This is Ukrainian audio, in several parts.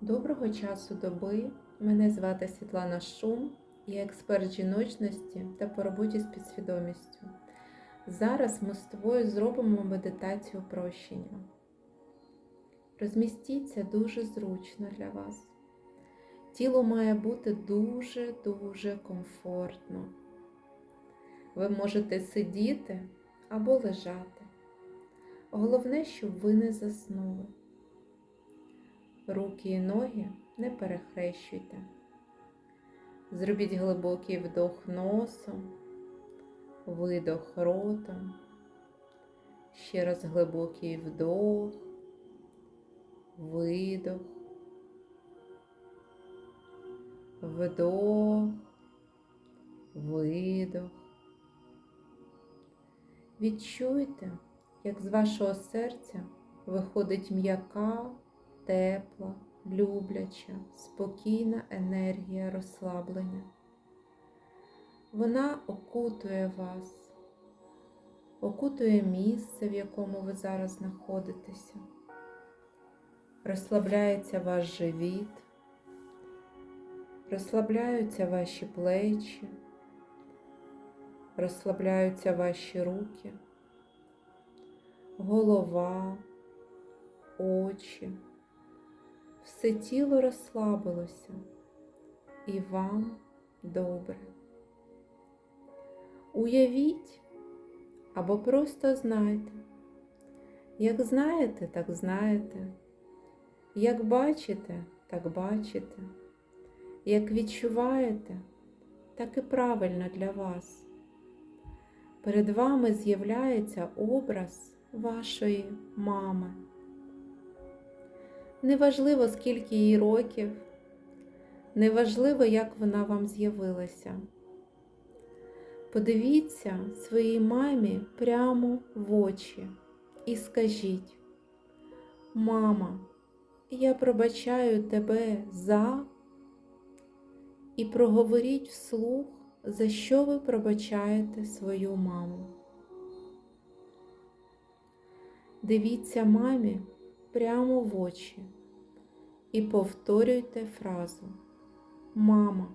Доброго часу доби. Мене звати Світлана Шум, я експерт жіночності та по роботі з підсвідомістю. Зараз ми з тобою зробимо медитацію прощення. Розмістіться дуже зручно для вас. Тіло має бути дуже-дуже комфортно. Ви можете сидіти або лежати. Головне, щоб ви не заснули. Руки і ноги не перехрещуйте. Зробіть глибокий вдох носом, видох ротом. Ще раз глибокий вдох, видох, вдох, видох. Відчуйте, як з вашого серця виходить м'яка тепла, любляча, спокійна енергія розслаблення. Вона окутує вас, окутує місце, в якому ви зараз знаходитеся. Розслабляється ваш живіт, розслабляються ваші плечі, розслабляються ваші руки, голова, очі все тіло розслабилося і вам добре. Уявіть або просто знайте. Як знаєте, так знаєте. Як бачите, так бачите. Як відчуваєте, так і правильно для вас. Перед вами з'являється образ вашої мами. Неважливо, скільки їй років, неважливо, як вона вам з'явилася. Подивіться своїй мамі прямо в очі і скажіть, мама, я пробачаю тебе за і проговоріть вслух, за що ви пробачаєте свою маму. Дивіться мамі прямо в очі і повторюйте фразу Мама,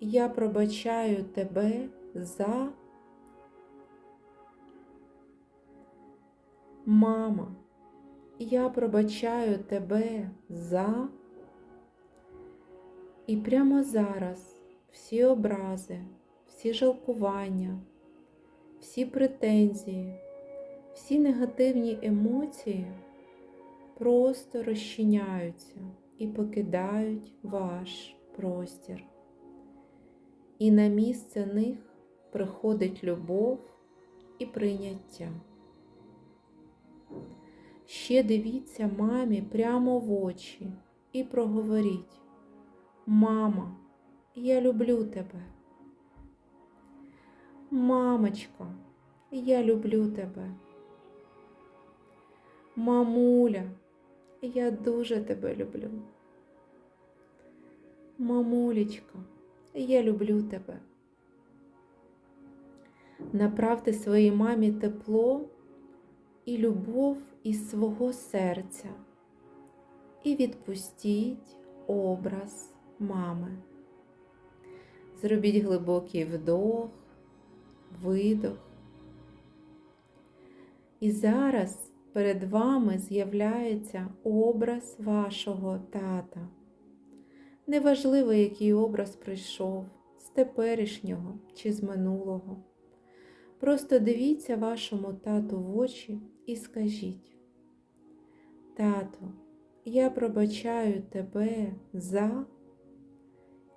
я пробачаю тебе за. Мама, я пробачаю тебе за. І прямо зараз всі образи, всі жалкування, всі претензії, всі негативні емоції просто розчиняються і покидають ваш простір. І на місце них приходить любов і прийняття. Ще дивіться мамі прямо в очі і проговоріть: Мама, я люблю тебе. Мамочка, я люблю тебе. Мамуля, я дуже тебе люблю. Мамулечка, я люблю тебе. Направте своїй мамі тепло і любов із свого серця і відпустіть образ мами. Зробіть глибокий вдох, видох. І зараз перед вами з'являється образ вашого тата. Неважливо, який образ прийшов з теперішнього чи з минулого. Просто дивіться вашому тату в очі і скажіть, Тато, я пробачаю тебе за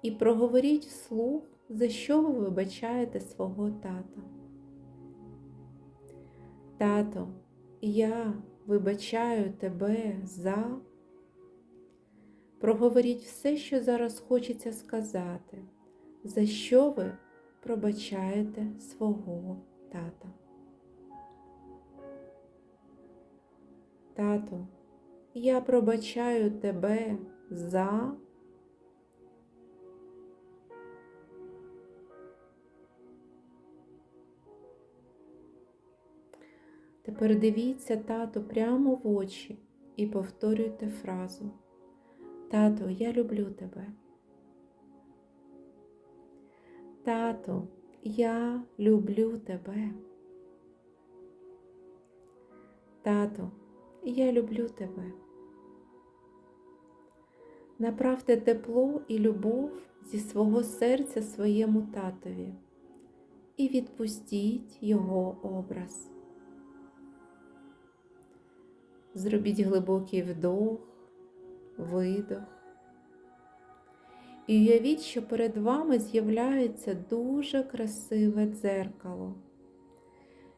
і проговоріть вслух, за що ви вибачаєте свого тата. Тато, я вибачаю тебе за. Проговоріть все, що зараз хочеться сказати, за що ви пробачаєте свого тата. Тато, я пробачаю тебе за. Тепер дивіться тато прямо в очі і повторюйте фразу Тату, я люблю тебе. Тату, я люблю тебе. Тату, я люблю тебе. Направте тепло і любов зі свого серця своєму татові і відпустіть його образ. Зробіть глибокий вдох, видох. І уявіть, що перед вами з'являється дуже красиве дзеркало,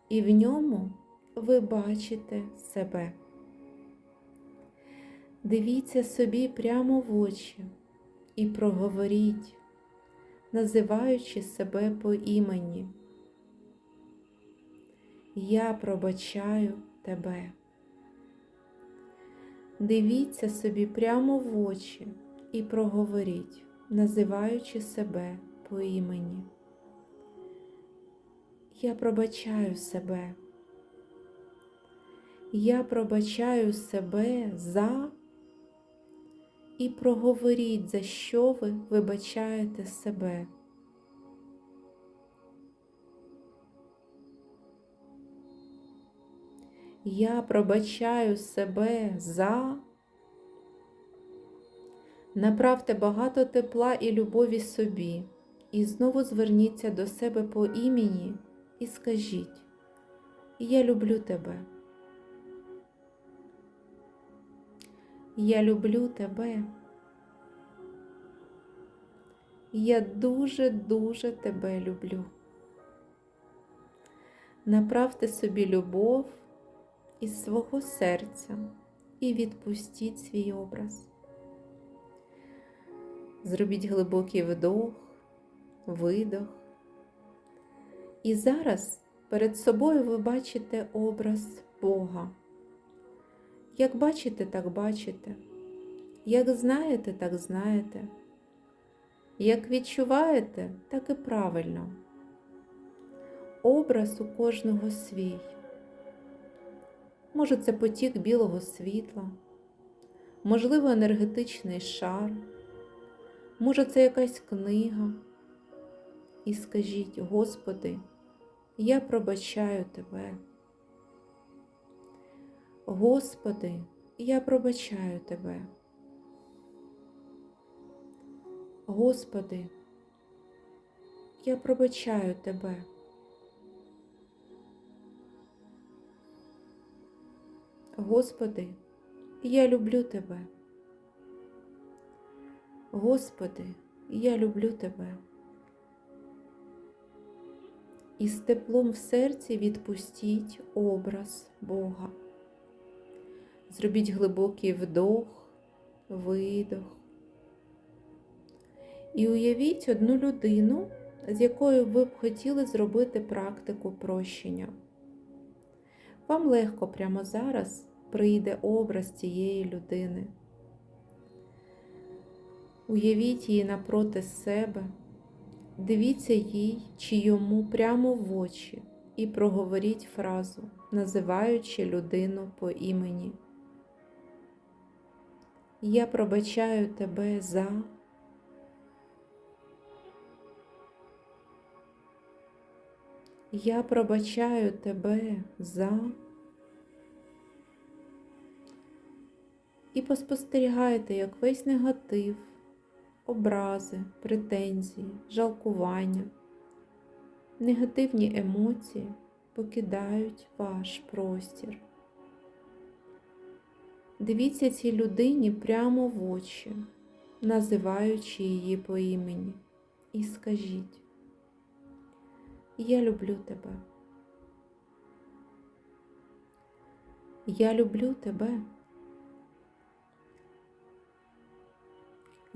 і в ньому ви бачите себе. Дивіться собі прямо в очі і проговоріть, називаючи себе по імені. Я пробачаю тебе. Дивіться собі прямо в очі і проговоріть, називаючи себе по імені. Я пробачаю себе. Я пробачаю себе за і проговоріть, за що ви вибачаєте себе. Я пробачаю себе за. Направте багато тепла і любові собі, і знову зверніться до себе по імені і скажіть, я люблю тебе. Я люблю тебе. Я дуже-дуже тебе люблю. Направте собі любов із свого серця і відпустіть свій образ. Зробіть глибокий вдох, видох. І зараз перед собою ви бачите образ Бога. Як бачите, так бачите. Як знаєте, так знаєте. Як відчуваєте, так і правильно. Образ у кожного свій. Може, це потік білого світла, можливо, енергетичний шар, може, це якась книга. І скажіть, Господи, я пробачаю Тебе. Господи, я пробачаю Тебе. Господи, я пробачаю Тебе. Господи, я люблю Тебе. Господи, я люблю Тебе. І з теплом в серці відпустіть образ Бога. Зробіть глибокий вдох, видох. І уявіть одну людину, з якою ви б хотіли зробити практику прощення. Вам легко прямо зараз прийде образ цієї людини. Уявіть її напроти себе, дивіться їй чи йому прямо в очі і проговоріть фразу, називаючи людину по імені. Я пробачаю тебе за. Я пробачаю тебе за. І поспостерігайте, як весь негатив, образи, претензії, жалкування, негативні емоції покидають ваш простір. Дивіться цій людині прямо в очі, називаючи її по імені, і скажіть, я люблю тебе. Я люблю тебе.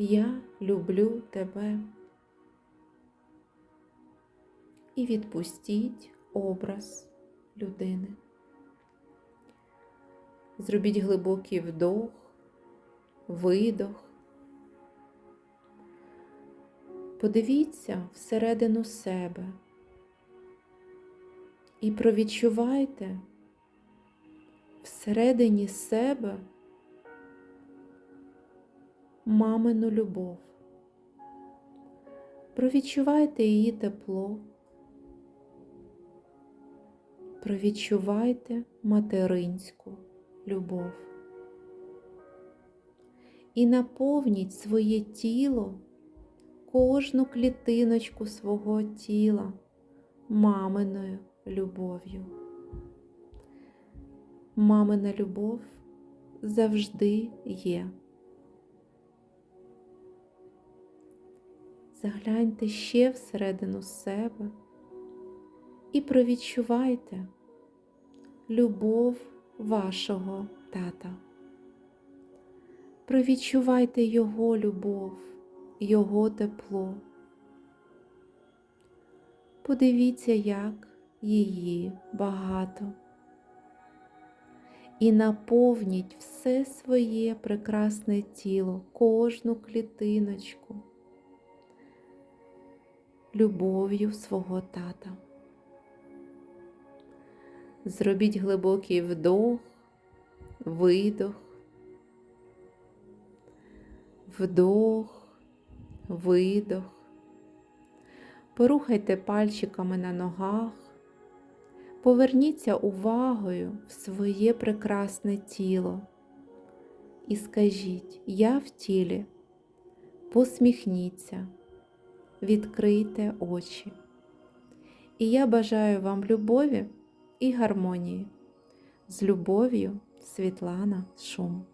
Я люблю тебе. І відпустіть образ людини. Зробіть глибокий вдох, видох. Подивіться всередину себе і провідчувайте всередині себе мамину любов. Провідчувайте її тепло. Провідчувайте материнську любов. І наповніть своє тіло, кожну клітиночку свого тіла маминою любов'ю. Мамина любов завжди є. Загляньте ще всередину себе і провідчувайте любов вашого тата. Провідчувайте Його любов, Його тепло. Подивіться, як її багато. І наповніть все своє прекрасне тіло, кожну клітиночку любов'ю свого тата. Зробіть глибокий вдох, видох, вдох, видох. Порухайте пальчиками на ногах, поверніться увагою в своє прекрасне тіло. І скажіть Я в тілі, посміхніться, відкрийте очі. І я бажаю вам любові і гармонії. З любов'ю Світлана Шум.